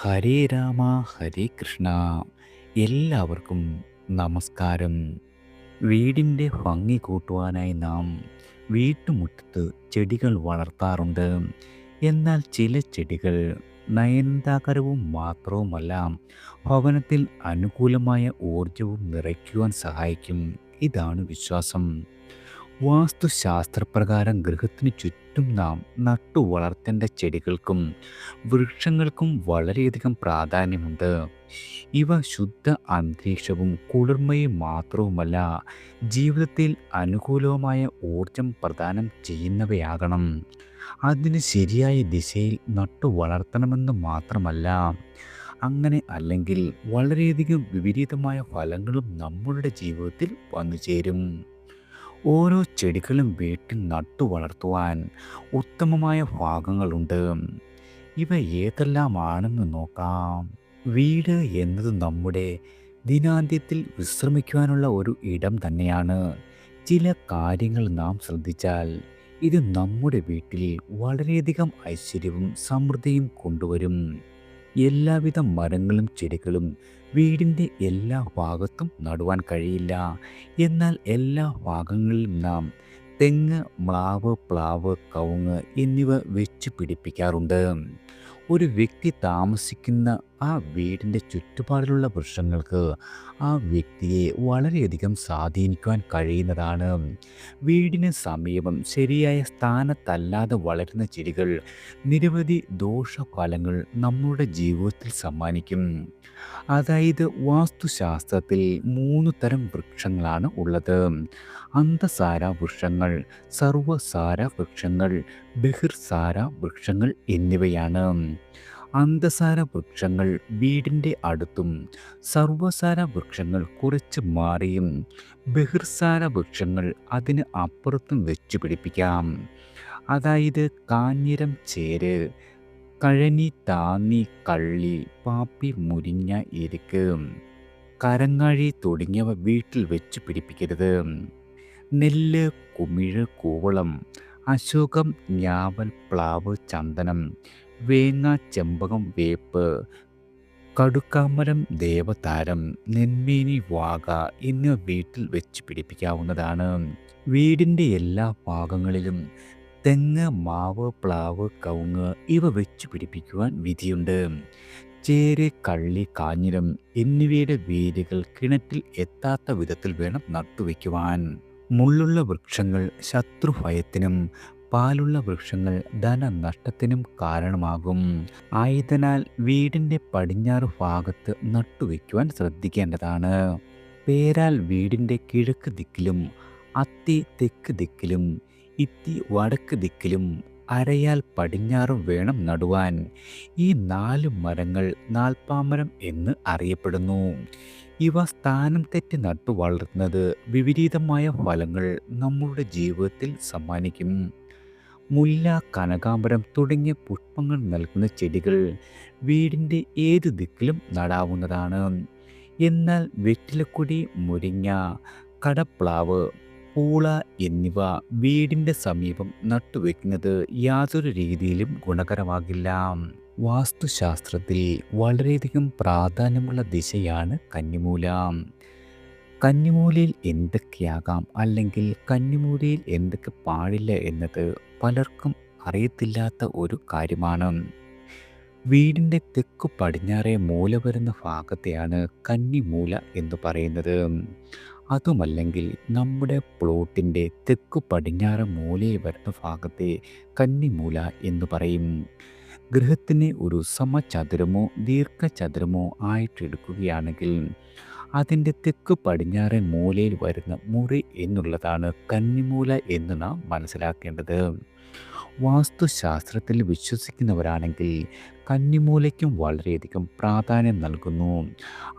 ഹരേ രാമ ഹരേ കൃഷ്ണ. എല്ലാവർക്കും നമസ്കാരം. വീടിന്റെ ഭംഗി കൂട്ടുവാനായി നാം വീട്ടുമുറ്റത്ത് ചെടികൾ വളർത്താറുണ്ട്. എന്നാൽ ചില ചെടികൾ നയനതാകരവും മാത്രവുമല്ല ഭവനത്തിൽ അനുകൂലമായ ഊർജവും നിറയ്ക്കുവാൻ സഹായിക്കും. ഇതാണ് വിശ്വാസം. വാസ്തുശാസ്ത്രപ്രകാരം ഗൃഹത്തിന് ചുറ്റും നാം നട്ടു വളർത്തേണ്ട ചെടികൾക്കും വൃക്ഷങ്ങൾക്കും വളരെയധികം പ്രാധാന്യമുണ്ട്. ഇവ ശുദ്ധ അന്തരീക്ഷവും കുളിർമയും മാത്രവുമല്ല ജീവിതത്തിൽ അനുകൂലമായ ഊർജം പ്രദാനം ചെയ്യുന്നവയാകണം. അതിന് ശരിയായ ദിശയിൽ നട്ടു വളർത്തണമെന്ന് മാത്രമല്ല അങ്ങനെ അല്ലെങ്കിൽ വളരെയധികം വിപരീതമായ ഫലങ്ങളും നമ്മളുടെ ജീവിതത്തിൽ വന്നു ചേരും ഓരോ ചെടികളും വീട്ടിൽ നട്ടു വളർത്തുവാൻ ഉത്തമമായ ഭാഗങ്ങളുണ്ട്. ഇവ ഏതെല്ലാമാണെന്ന് നോക്കാം. വീട് എന്നത് നമ്മുടെ ദിനാന്ത്യത്തിൽ വിശ്രമിക്കുവാനുള്ള ഒരു ഇടം തന്നെയാണ്. ചില കാര്യങ്ങൾ നാം ശ്രദ്ധിച്ചാൽ ഇത് നമ്മുടെ വീട്ടിൽ വളരെയധികം ഐശ്വര്യവും സമൃദ്ധിയും കൊണ്ടുവരും. എല്ലാവിധ മരങ്ങളും ചെടികളും വീടിന്റെ എല്ലാ ഭാഗത്തും നടുവാൻ കഴിയില്ല. എന്നാൽ എല്ലാ ഭാഗങ്ങളിലും നാം തെങ്ങ് മ്ലാവ് പ്ലാവ് കവുങ്ങ് എന്നിവ വെച്ച് പിടിപ്പിക്കാറുണ്ട്. ഒരു വ്യക്തി താമസിക്കുന്ന ആ വീടിന്റെ ചുറ്റുപാടിലുള്ള വൃക്ഷങ്ങൾക്ക് ആ വ്യക്തിയെ വളരെയധികം സ്വാധീനിക്കുവാൻ കഴിയുന്നതാണ്. വീടിന് സമീപം ശരിയായ സ്ഥാനത്തല്ലാതെ വളരുന്ന ചെടികൾ നിരവധി ദോഷഫലങ്ങൾ നമ്മുടെ ജീവിതത്തിൽ സമ്മാനിക്കും. അതായത് വാസ്തുശാസ്ത്രത്തിൽ മൂന്ന് തരം വൃക്ഷങ്ങളാണ് ഉള്ളത്. അന്തസാര വൃക്ഷങ്ങൾ സർവസാര വൃക്ഷങ്ങൾ ബഹിർസാര വൃക്ഷങ്ങൾ എന്നിവയാണ്. അന്തസാര വൃക്ഷങ്ങൾ വീടിന്റെ അടുത്തും സർവസാര വൃക്ഷങ്ങൾ കുറച്ച് മാറിയും ബഹിർസാര വൃക്ഷങ്ങൾ അതിന് അപ്പുറത്തും വെച്ച് പിടിപ്പിക്കാം. അതായത് കാഞ്ഞിരം ചേര് കഴനി താന്നി കള്ളി പാപ്പി മുരിഞ്ഞ എരുക്ക് കരങ്ങാഴി തുടങ്ങിയവ വീട്ടിൽ വെച്ച് പിടിപ്പിക്കരുത്. നെല്ല് കുമിഴ് കൂവളം അശോകം ഞാവൽ പ്ലാവ് ചന്ദനം വേങ്ങ ചെമ്പകം വേപ്പ് കടുക്കാമരം ദേവതാരം നെന്മേനി വാക എന്നിവ വീട്ടിൽ വെച്ച് പിടിപ്പിക്കാവുന്നതാണ്. വീടിന്റെ എല്ലാ ഭാഗങ്ങളിലും തെങ്ങ് മാവ് പ്ലാവ് കവുങ്ങ് ഇവ വെച്ച് പിടിപ്പിക്കുവാൻ വിധിയുണ്ട്. ചേര് കള്ളി കാഞ്ഞിരം എന്നിവയുടെ വേരുകൾ കിണറ്റിൽ എത്താത്ത വിധത്തിൽ വേണം നട്ടുവയ്ക്കുവാൻ മുള്ളുള്ള വൃക്ഷങ്ങൾ ശത്രുഭയത്തിനും പാലുള്ള വൃക്ഷങ്ങൾ ധനനഷ്ടത്തിനും കാരണമാകും. ആയതിനാൽ വീടിന്റെ പടിഞ്ഞാറ് ഭാഗത്ത് നട്ടുവെക്കുവാൻ ശ്രദ്ധിക്കേണ്ടതാണ്. പേരാൽ വീടിന്റെ കിഴക്ക് ദിക്കിലും അത്തി തെക്ക് ദിക്കിലും ഇത്തി വടക്ക് ദിക്കിലും അരയാൽ പടിഞ്ഞാറും വേണം നടുവാൻ. ഈ നാല് മരങ്ങൾ നാൽപ്പാമരം എന്ന് അറിയപ്പെടുന്നു. ഇവ സ്ഥാനം തെറ്റി നട്ടു വളർത്തുന്നത് വിപരീതമായ ഫലങ്ങൾ നമ്മുടെ ജീവിതത്തിൽ സമ്മാനിക്കും. മുല്ല കനകാമ്പരം തുടങ്ങിയ പുഷ്പങ്ങൾ നൽകുന്ന ചെടികൾ വീടിന്റെ ഏത് ദിക്കിലും നടാവുന്നതാണ്. എന്നാൽ വെറ്റിലക്കൊടി മുരിങ്ങ കടപ്ലാവ് പൂള എന്നിവ വീടിന്റെ സമീപം നട്ടുവെക്കുന്നത് യാതൊരു രീതിയിലും ഗുണകരമാകില്ല. വാസ്തുശാസ്ത്രത്തിൽ വളരെയധികം പ്രാധാന്യമുള്ള ദിശയാണ് കന്നിമൂല. കന്നിമൂലയിൽ എന്തൊക്കെയാകാം? അല്ലെങ്കിൽ കന്നിമൂലയിൽ എന്തൊക്കെ പാടില്ല എന്നത് പലർക്കും അറിയത്തില്ലാത്ത ഒരു കാര്യമാണ്. വീടിന്റെ തെക്ക് പടിഞ്ഞാറേ മൂല വരുന്ന ഭാഗത്തെയാണ് കന്നിമൂല എന്ന് പറയുന്നത്. അതുമല്ലെങ്കിൽ നമ്മുടെ പ്ലോട്ടിന്റെ തെക്ക് പടിഞ്ഞാറ് മൂലയിൽ വരുന്ന ഭാഗത്തെ കന്നിമൂല എന്ന് പറയും. ഗൃഹത്തിനെ ഒരു സമചതുരമോ ദീർഘചതുരമോ ആയിട്ടെടുക്കുകയാണെങ്കിൽ അതിന്റെ തെക്ക് പടിഞ്ഞാറൻ മൂലയിൽ വരുന്ന മുറി എന്നുള്ളതാണ് കന്നിമൂല എന്ന് നാം മനസ്സിലാക്കേണ്ടത്. വാസ്തുശാസ്ത്രത്തിൽ വിശ്വസിക്കുന്നവരാണെങ്കിൽ കന്നിമൂലയ്ക്കും വളരെയധികം പ്രാധാന്യം നൽകുന്നു.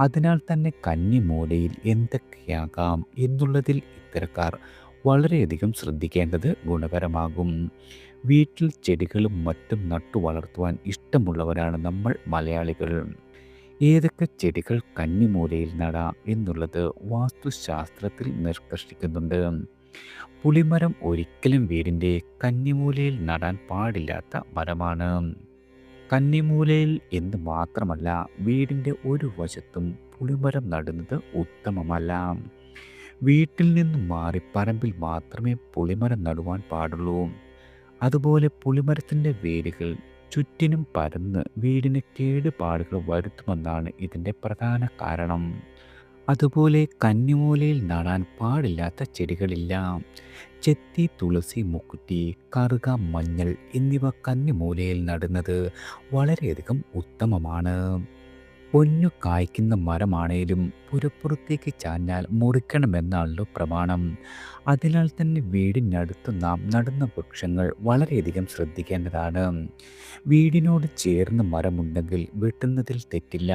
അതിനാൽ തന്നെ കന്നിമൂലയിൽ എന്തൊക്കെയാകാം എന്നുള്ളതിൽ ഇത്തരക്കാർ വളരെയധികം ശ്രദ്ധിക്കേണ്ടത് ഗുണകരമാകും. വീട്ടിൽ ചെടികളും മറ്റും നട്ടു വളർത്തുവാൻ ഇഷ്ടമുള്ളവരാണ് നമ്മൾ മലയാളികൾ. ഏതൊക്കെ ചെടികൾ കന്നിമൂലയിൽ നടാം എന്നുള്ളത് വാസ്തുശാസ്ത്രത്തിൽ നിഷ്കർഷിക്കുന്നുണ്ട് പുളിമരം ഒരിക്കലും വീടിന്റെ കന്നിമൂലയിൽ നടാൻ പാടില്ലാത്ത മരമാണ്. കന്നിമൂലയിൽ എന്ന് മാത്രമല്ല വീടിന്റെ ഒരു വശത്തും പുളിമരം നടുന്നത് ഉത്തമമല്ല. വീട്ടിൽ നിന്നും മാറി പറമ്പിൽ മാത്രമേ പുളിമരം നടുവാൻ പാടുള്ളൂ. അതുപോലെ പുളിമരത്തിന്റെ വേരുകൾ ചുറ്റിനും പരന്ന് വീടിന് കേടുപാടുകൾ വരുത്തുമെന്നാണ് ഇതിന്റെ പ്രധാന കാരണം. അതുപോലെ കന്നിമൂലയിൽ നടാൻ പാടില്ലാത്ത ചെടികളില്ല. ചെത്തി തുളസി മുക്കുറ്റി കറുക മഞ്ഞൾ എന്നിവ കന്നിമൂലയിൽ നടുന്നത് വളരെയധികം ഉത്തമമാണ്. പൊന്നു കായ്ക്കുന്ന മരമാണേലും പുരപ്പുറത്തേക്ക് ചാഞ്ഞാൽ മുറിക്കണമെന്നാണല്ലോ പ്രമാണം. അതിനാൽ തന്നെ വീടിനടുത്ത് നാം നടുന്ന വൃക്ഷങ്ങൾ വളരെയധികം ശ്രദ്ധിക്കേണ്ടതാണ്. വീടിനോട് ചേർന്ന് മരമുണ്ടെങ്കിൽ വെട്ടുന്നതിൽ തെറ്റില്ല.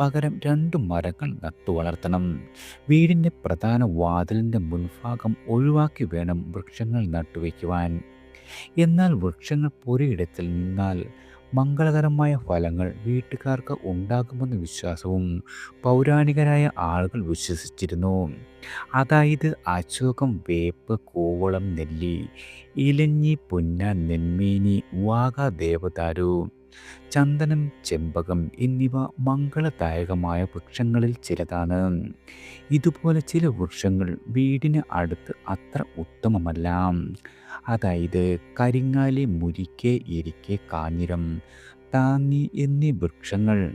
പകരം രണ്ട് മരങ്ങൾ നട്ടു വളർത്തണം. വീടിന്റെ പ്രധാന വാതിലിന്റെ മുൻഭാഗം ഒഴിവാക്കി വേണം വൃക്ഷങ്ങൾ നട്ടുവയ്ക്കുവാൻ എന്നാൽ വൃക്ഷങ്ങൾ പുരയിടത്തിൽ നിന്നാൽ മംഗളകരമായ ഫലങ്ങൾ വീട്ടുകാർക്ക് ഉണ്ടാകുമെന്ന വിശ്വാസവും പൗരാണികരായ ആളുകൾ വിശ്വസിച്ചിരുന്നു. അതായത് അശോകം വേപ്പ് കൂവളം നെല്ലി ഇലഞ്ഞി പുന്ന നെന്മീനി വാഗ ദേവദാരു. ചന്ദനം ചെമ്പകം എന്നിവ മംഗളദായകമായ വൃക്ഷങ്ങളിൽ ചിലതാണ്. ഇതുപോലെ ചില വൃക്ഷങ്ങൾ വീടിന് അടുത്ത് അത്ര ഉത്തമമല്ല. അതായത് കരിങ്ങാലി മുരിക്കെ ഇരിക്കെ കാഞ്ഞിരം താങ്ങി എന്നീ വൃക്ഷങ്ങൾ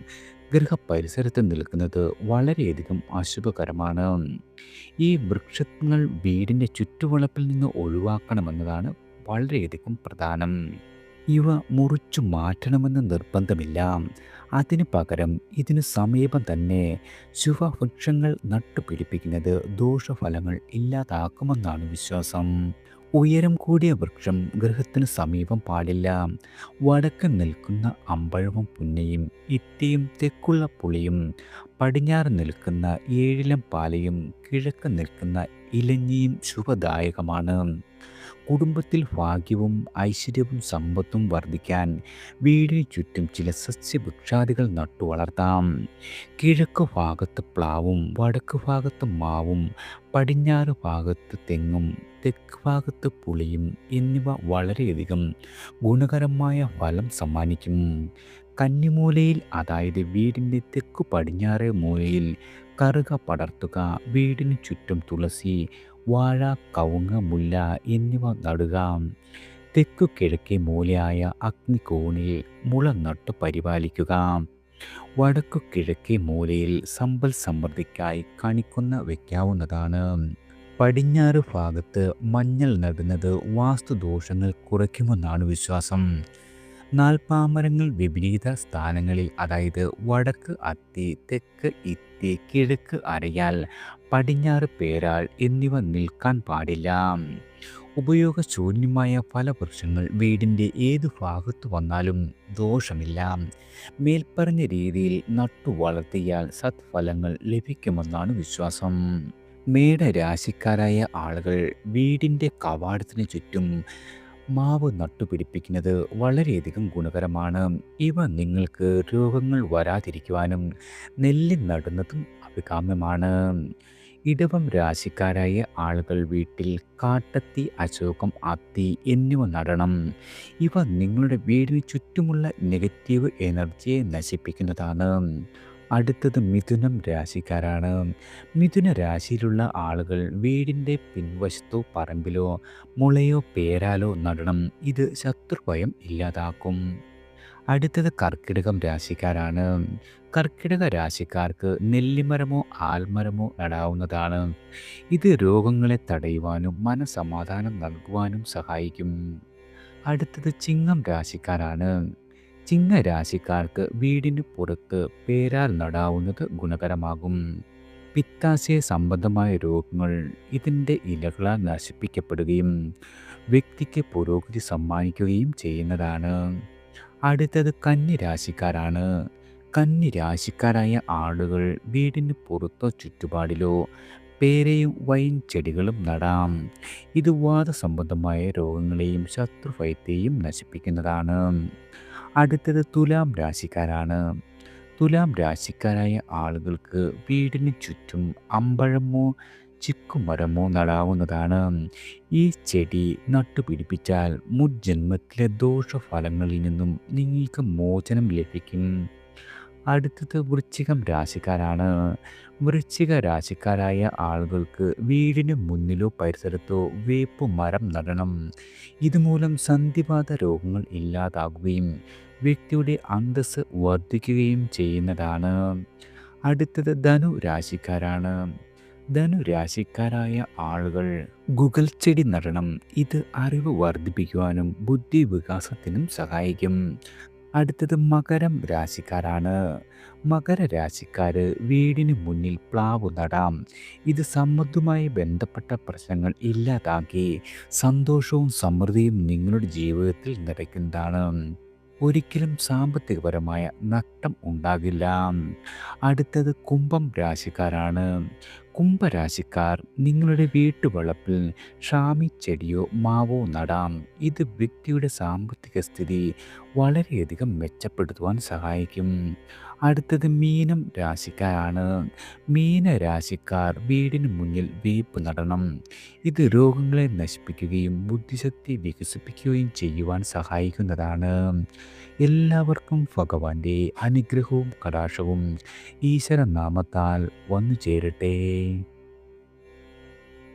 ഗൃഹപരിസരത്ത് നിൽക്കുന്നത് വളരെയധികം അശുഭകരമാണ്. ഈ വൃക്ഷങ്ങൾ വീടിന്റെ ചുറ്റുവളപ്പിൽ നിന്ന് ഒഴിവാക്കണമെന്നതാണ് വളരെയധികം പ്രധാനം. ഇവ മുറിച്ചു മാറ്റണമെന്ന് നിർബന്ധമില്ല. അതിനു പകരം ഇതിനു സമീപം തന്നെ ശുഭവൃക്ഷങ്ങൾ നട്ടുപിടിപ്പിക്കുന്നത് ദോഷഫലങ്ങൾ ഇല്ലാതാക്കുമെന്നാണ് വിശ്വാസം. ഉയരം കൂടിയ വൃക്ഷം ഗൃഹത്തിന് സമീപം പാടില്ല. വടക്ക് നിൽക്കുന്ന അമ്പഴവും പുന്നയും ഇത്തിയും തെക്കുള്ള പുളിയും പടിഞ്ഞാറ് നിൽക്കുന്ന ഏഴിലം പാലയും കിഴക്ക് നിൽക്കുന്ന ഇലഞ്ഞിയും ശുഭദായകമാണ്. കുടുംബത്തിൽ ഭാഗ്യവും ഐശ്വര്യവും സമ്പത്തും വർദ്ധിക്കാൻ വീടിന് ചുറ്റും ചില സസ്യവൃക്ഷാദികൾ നട്ടു വളർത്താം. കിഴക്ക് ഭാഗത്ത് പ്ലാവും വടക്ക് ഭാഗത്ത് മാവും പടിഞ്ഞാറ് ഭാഗത്ത് തെങ്ങും തെക്ക് ഭാഗത്ത് പുളിയും എന്നിവ വളരെയധികം ഗുണകരമായ ഫലം സമ്മാനിക്കും. കന്നിമൂലയിൽ അതായത് വീടിന്റെ തെക്കു പടിഞ്ഞാറ് മൂലയിൽ കറുക പടർത്തുക വീടിന് ചുറ്റും തുളസി വാഴ കവുങ്ങ് മുല്ല എന്നിവ നടുക. തെക്കു കിഴക്കേ മൂലയായ അഗ്നികോണിൽ മുള നട്ടു പരിപാലിക്കുക. വടക്കു കിഴക്കേ മൂലയിൽ സമ്പൽ സമൃദ്ധിക്കായി കണിക്കുന്ന വയ്ക്കാവുന്നതാണ് പടിഞ്ഞാറ് ഭാഗത്ത് മഞ്ഞൾ നടുന്നത് വാസ്തുദോഷങ്ങൾ കുറയ്ക്കുമെന്നാണ് വിശ്വാസം. നാൽപ്പാമരങ്ങൾ വിപരീത സ്ഥാനങ്ങളിൽ അതായത് വടക്ക് അത്തി തെക്ക് ഇത്തി കിഴക്ക് അരയാൽ പടിഞ്ഞാറ് പേരാൾ എന്നിവ നിൽക്കാൻ പാടില്ല. ഉപയോഗശൂന്യമായ പല വൃക്ഷങ്ങൾ വീടിന്റെ ഏതു ഭാഗത്ത് വന്നാലും ദോഷമില്ല. മേൽപ്പറഞ്ഞ രീതിയിൽ നട്ടു വളർത്തിയാൽ സത്ഫലങ്ങൾ ലഭിക്കുമെന്നാണ് വിശ്വാസം. മേടരാശിക്കാരായ ആളുകൾ വീടിന്റെ കവാടത്തിന് ചുറ്റും മാവ് നട്ടുപിടിപ്പിക്കുന്നത് വളരെയധികം ഗുണകരമാണ്. ഇവ നിങ്ങൾക്ക് രോഗങ്ങൾ വരാതിരിക്കുവാനും നെല്ല് നടുന്നതും അഭികാമ്യമാണ്. ഇടവം രാശിക്കാരായ ആളുകൾ വീട്ടിൽ കാട്ടത്തി അശോകം അത്തി എന്നിവ നടണം. ഇവ നിങ്ങളുടെ വീടിന് ചുറ്റുമുള്ള നെഗറ്റീവ് എനർജിയെ നശിപ്പിക്കുന്നതാണ്. അടുത്തത് മിഥുനം രാശിക്കാരാണ്. മിഥുന രാശിയിലുള്ള ആളുകൾ വീടിന്റെ പിൻവശത്തോ പറമ്പിലോ മുളയോ പേരാലോ നടണം. ഇത് ശത്രുഭയം ഇല്ലാതാക്കും. അടുത്തത് കർക്കിടകം രാശിക്കാരാണ്. കർക്കിടക രാശിക്കാർക്ക് നെല്ലിമരമോ ആൽമരമോ നടാവുന്നതാണ്. ഇത് രോഗങ്ങളെ തടയുവാനും മനസമാധാനം നൽകുവാനും സഹായിക്കും. അടുത്തത് ചിങ്ങം രാശിക്കാരാണ്. ചിങ്ങ രാശിക്കാർക്ക് വീടിന് പുറത്ത് പേരാൽ നടാവുന്നത് ഗുണകരമാകും. പിത്താശയ സംബന്ധമായ രോഗങ്ങൾ ഇതിന്റെ ഇലകളാൽ നശിപ്പിക്കപ്പെടുകയും വ്യക്തിക്ക് പുരോഗതി സമ്മാനിക്കുകയും ചെയ്യുന്നതാണ്. അടുത്തത് കന്നിരാശിക്കാരാണ്. കന്നിരാശിക്കാരായ കന്നി ആളുകൾ വീടിന് പുറത്തോ ചുറ്റുപാടിലോ പേരയും വൈൻ ചെടികളും നടാം. ഇത് വാദസംബന്ധമായ രോഗങ്ങളെയും ശത്രുഭയത്തെയും നശിപ്പിക്കുന്നതാണ്. അടുത്തത് തുലാം രാശിക്കാരാണ്. തുലാം രാശിക്കാരായ ആളുകൾക്ക് വീടിന് ചുറ്റും അമ്പഴമോ ചിക്കുമരമോ നടാവുന്നതാണ്. ഈ ചെടി നട്ടുപിടിപ്പിച്ചാൽ മുജ്ജന്മത്തിലെ ദോഷഫലങ്ങളിൽ നിന്നും നിങ്ങൾക്ക് മോചനം ലഭിക്കും. അടുത്തത് വൃശ്ചികം രാശിക്കാരാണ്. വൃശ്ചിക രാശിക്കാരായ ആളുകൾക്ക് വീടിന് മുന്നിലോ പരിസരത്തോ വേപ്പ് മരം നടണം. ഇതുമൂലം സന്ധിവാത രോഗങ്ങൾ ഇല്ലാതാകുകയും വ്യക്തിയുടെ അന്തസ് വർദ്ധിക്കുകയും ചെയ്യുന്നതാണ്. അടുത്തത് ധനു രാശിക്കാരാണ് ധനു രാശിക്കാരായ ആളുകൾ ഗുഗൽ ചെടി നടണം. ഇത് അറിവ് വർദ്ധിപ്പിക്കുവാനും ബുദ്ധി വികാസത്തിനും സഹായിക്കും. അടുത്തത് മകരം രാശിക്കാരാണ്. മകര രാശിക്കാർ വീടിന് മുന്നിൽ പ്ലാവ് നടാം. ഇത് സമ്മതുമായി ബന്ധപ്പെട്ട പ്രശ്നങ്ങൾ ഇല്ലാതാക്കി സന്തോഷവും സമൃദ്ധിയും നിങ്ങളുടെ ജീവിതത്തിൽ നിറയ്ക്കുന്നതാണ്. ഒരിക്കലും സാമ്പത്തികപരമായ നഷ്ടം ഉണ്ടാകില്ല. അടുത്തത് കുംഭം രാശിക്കാരാണ്. കുംഭരാശിക്കാർ നിങ്ങളുടെ വീട്ടുവളപ്പിൽ ഷാമി ചെടിയോ മാവോ നടാം. ഇത് വ്യക്തിയുടെ സാമ്പത്തിക സ്ഥിതി വളരെയധികം മെച്ചപ്പെടുത്തുവാൻ സഹായിക്കും. അടുത്തത് മീനം രാശിക്കാരാണ്. മീനരാശിക്കാർ വീടിന് മുന്നിൽ വേപ്പ് നടണം. ഇത് രോഗങ്ങളെ നശിപ്പിക്കുകയും ബുദ്ധിശക്തി വികസിപ്പിക്കുകയും ചെയ്യുവാൻ സഹായിക്കുന്നതാണ്. എല്ലാവർക്കും ഭഗവാന്റെ അനുഗ്രഹവും കടാക്ഷവും. ഈശ്വരനാമത്താൽ വന്നു ചേരട്ടെ